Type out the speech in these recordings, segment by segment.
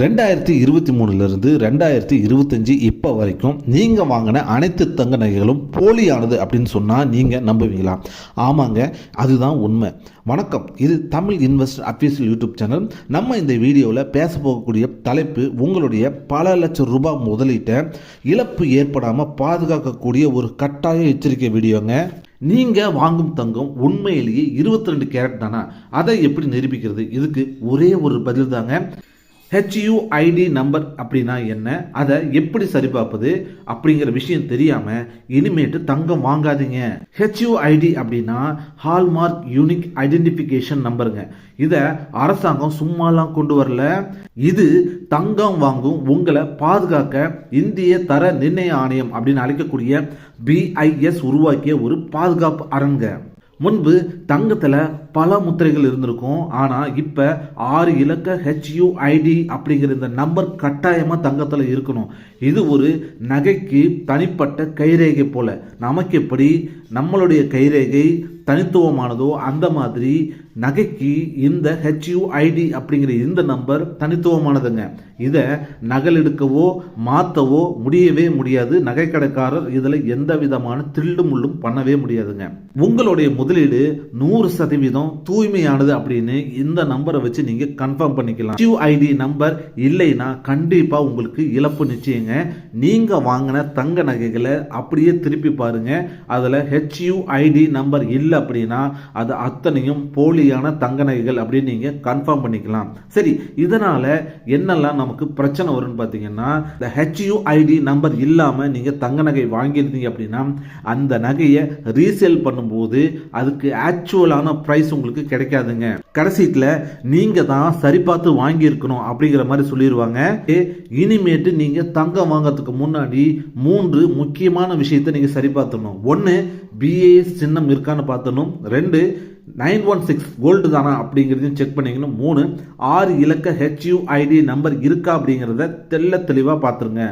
ரெண்டாயிரத்தி இருபத்தி மூணுலேருந்து ரெண்டாயிரத்தி இருபத்தஞ்சி இப்போ வரைக்கும் நீங்கள் வாங்கின அனைத்து தங்க நகைகளும் போலியானது அப்படின்னு சொன்னால் நீங்கள் நம்புவீங்களா? ஆமாங்க அதுதான் உண்மை. வணக்கம் இது Tamil investor official YouTube channel. நம்ம இந்த வீடியோவில் பேச போகக்கூடிய தலைப்பு உங்களுடைய பல லட்சம் ரூபாய் முதலீட்டை இழப்பு ஏற்படாமல் பாதுகாக்கக்கூடிய ஒரு கட்டாய எச்சரிக்கை வீடியோங்க. நீங்கள் வாங்கும் தங்கம் உண்மையிலேயே இருபத்தி ரெண்டு கேரட் தானா? அதை எப்படி நிரூபிக்கிறது? இதுக்கு ஒரே ஒரு பதில் தாங்க. ஹெச்யூஐடி நம்பர் அப்படின்னா என்ன? அதை எப்படி சரிபார்ப்பது? அப்படிங்கிற விஷயம் தெரியாமல் இனிமேட்டு தங்கம் வாங்காதீங்க. ஹெச்யூஐடி அப்படின்னா ஹால்மார்க் யூனிக் ஐடென்டிஃபிகேஷன் நம்பருங்க இதை அரசாங்கம் சும்மாலாம் கொண்டு வரல. இது தங்கம் வாங்கும் உங்களை பாதுகாக்க இந்திய தர நிர்ணய ஆணையம் அப்படின்னு அழைக்கக்கூடிய பிஐஎஸ் உருவாக்கிய ஒரு பாதுகாப்பு அரங்க. முன்பு தங்கத்தில் பல முத்திரைகள் இருந்திருக்கும். ஆனால் இப்போ ஆறு இலக்க ஹெச்யூஐடி அப்படிங்கிற இந்த நம்பர் கட்டாயமாக தங்கத்தில் இருக்கணும். இது ஒரு நகைக்கு தனிப்பட்ட கைரேகை போல. நமக்கு எப்படி நம்மளுடைய கைரேகை தனித்துவமானதோ அந்த மாதிரி நகைக்கு இந்த ஹெச்யூஐடி அப்படிங்கிற இந்த நம்பர் தனித்துவமானதுங்க. இதை நகல் எடுக்கவோ மாற்றவோ முடியவே முடியாது. நகைக்கடைக்காரர் இதில் எந்த விதமான தில்லு முள்ளும் பண்ணவே முடியாதுங்க. உங்களுடைய முதலீடு நூறு சதவீதம் தூய்மையானது அப்படின்னு இந்த நம்பரை வச்சு நீங்கள் கன்ஃபார்ம் பண்ணிக்கலாம். ஹெச்யூஐடி நம்பர் இல்லைன்னா கண்டிப்பாக உங்களுக்கு இழப்பு நிச்சயங்க. நீங்கள் வாங்கின தங்க நகைகளை அப்படியே திருப்பி பாருங்க. அதில் ஹெச்யூஐடி நம்பர் இல்லை அப்படின்னா அது அத்தனையும் போலியான தங்க நகைகள் அப்படின்னு நீங்க கன்ஃபார்ம் பண்ணிக்கலாம். சரி இதனால என்னெல்லாம் நமக்கு பிரச்சனை வரும்னு பார்த்தீங்கன்னா இந்த ஹெச்யூஐடி நம்பர் இல்லாம நீங்க தங்க நகை வாங்கியிருந்தீங்க அப்படின்னா அந்த நகையை ரீசேல் பண்ணும்போது அதுக்கு ஆக்சுவலான ப்ரைஸ் உங்களுக்கு கிடைக்காதுங்க. கடைசியில் நீங்க தான் சரி பார்த்து வாங்கியிருக்கணும் அப்படிங்கிற மாதிரி சொல்லிடுவாங்க ஏ, இனிமேட்டு நீங்க தங்கம் வாங்கறதுக்கு முன்னாடி மூன்று முக்கியமான விஷயத்தை நீங்க சரி பார்த்துடணும் ஒன்று பிஏஎஸ் சின்னம் இருக்கான்னு பார்த்தணும். ரெண்டு நைன் ஒன் சிக்ஸ் கோல்டு தானா அப்படிங்கிறதையும் செக் பண்ணிக்கணும் மூணு ஆறு இலக்க ஹெச்யூஐடி நம்பர் இருக்கா அப்படிங்கிறத தெள்ள தெளிவாக பார்த்துருங்க.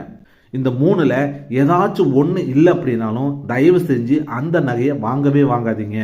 இந்த மூணில் ஏதாச்சும் ஒன்று இல்லை அப்படின்னாலும் தயவு செஞ்சு அந்த நகையை வாங்கவே வாங்காதீங்க.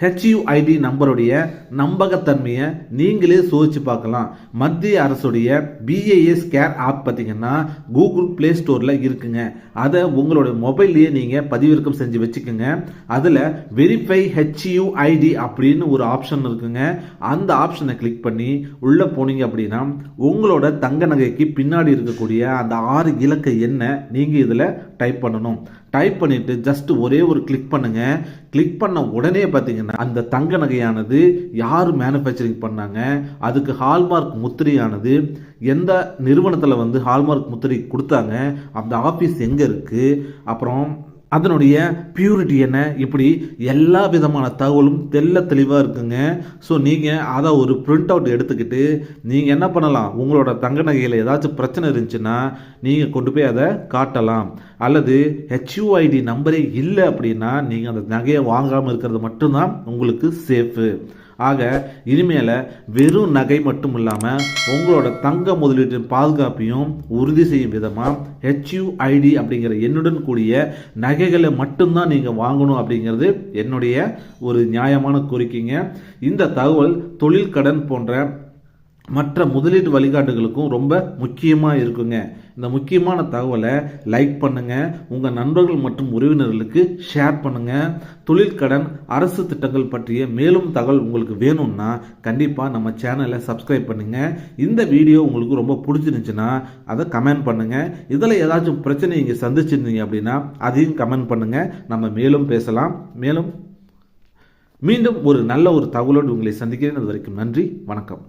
ஹெச்யூஐடி நம்பருடைய நம்பகத்தன்மையை நீங்களே சோதிச்சு பார்க்கலாம். மத்திய அரசுடைய பிஏஎஸ் கேர் ஆப் பார்த்தீங்கன்னா கூகுள் ப்ளே ஸ்டோரில் இருக்குங்க. அதை உங்களோட மொபைல்லையே நீங்கள் பதிவிறக்கம் செஞ்சு வச்சுக்கோங்க. அதில் வெரிஃபை ஹெச்யூஐடி அப்படின்னு ஒரு ஆப்ஷன் இருக்குங்க. அந்த ஆப்ஷனை கிளிக் பண்ணி உள்ளே போனீங்க அப்படின்னா உங்களோட தங்க நகைக்கு பின்னாடி இருக்கக்கூடிய அந்த ஆறு இலக்க எண்ணை நீங்கள் இதில் டைப் பண்ணணும். டைப் பண்ணிட்டு ஜஸ்ட் ஒரே ஒரு கிளிக் பண்ணுங்க. கிளிக் பண்ண உடனே பார்த்தீங்கன்னா அந்த தங்க நகையானது யார் மேனுஃபேக்சரிங் பண்ணாங்க? அதுக்கு ஹால்மார்க் முத்திரையானது. எந்த நிறுவனத்தில் வந்து ஹால்மார்க் முத்திரை கொடுத்தாங்க? அந்த ஆஃபீஸ் எங்கே இருக்குது அப்புறம் அதனுடைய பியூரிட்டி என்ன? இப்படி எல்லா விதமான தகவலும் தெள்ள தெளிவாக இருக்குங்க. ஸோ நீங்கள் அதை ஒரு பிரிண்ட் அவுட் எடுத்துக்கிட்டு நீங்கள் என்ன பண்ணலாம்? உங்களோட தங்க நகையில் ஏதாச்சும் பிரச்சனை இருந்துச்சுன்னா நீங்கள் கொண்டு போய் அதை காட்டலாம். அல்லது ஹெச்யூஐடி நம்பரே இல்லை அப்படின்னா நீங்கள் அந்த நகையை வாங்காமல் இருக்கிறது மட்டும்தான் உங்களுக்கு சேஃபு ஆக இனிமேல வெறும் நகை மட்டும் இல்லாமல் உங்களோட தங்க முதலீட்டின் பாதுகாப்பையும் உறுதி செய்யும் விதமாக ஹெச்யூஐடி அப்படிங்கிற எண்ணுடன் கூடிய நகைகளை மட்டும்தான் நீங்கள் வாங்கணும் அப்படிங்கிறது என்னுடைய ஒரு நியாயமான கோரிக்கைங்க. இந்த தகவல் தொழில் கடன் போன்ற மற்ற முதலீட்டு வழிகாட்டுகளுக்கும் ரொம்ப முக்கியமாக இருக்குங்க. இந்த முக்கியமான தகவலை லைக் பண்ணுங்கள் உங்கள் நண்பர்கள் மற்றும் உறவினர்களுக்கு ஷேர் பண்ணுங்கள் தொழில் கடன் அரசு திட்டங்கள் பற்றிய மேலும் தகவல் உங்களுக்கு வேணும்னா கண்டிப்பாக நம்ம சேனலை சப்ஸ்கிரைப் பண்ணுங்கள் இந்த வீடியோ உங்களுக்கு ரொம்ப பிடிச்சிருந்துச்சுன்னா அதை கமெண்ட் பண்ணுங்கள் இதில் ஏதாச்சும் பிரச்சனை நீங்கள் சந்திச்சிருந்தீங்க அப்படின்னா அதையும் கமெண்ட் பண்ணுங்கள் நம்ம மேலும் பேசலாம். மேலும் மீண்டும் ஒரு நல்ல ஒரு தகவலோடு உங்களை சந்திக்கிறேன். அது வரைக்கும் நன்றி வணக்கம்.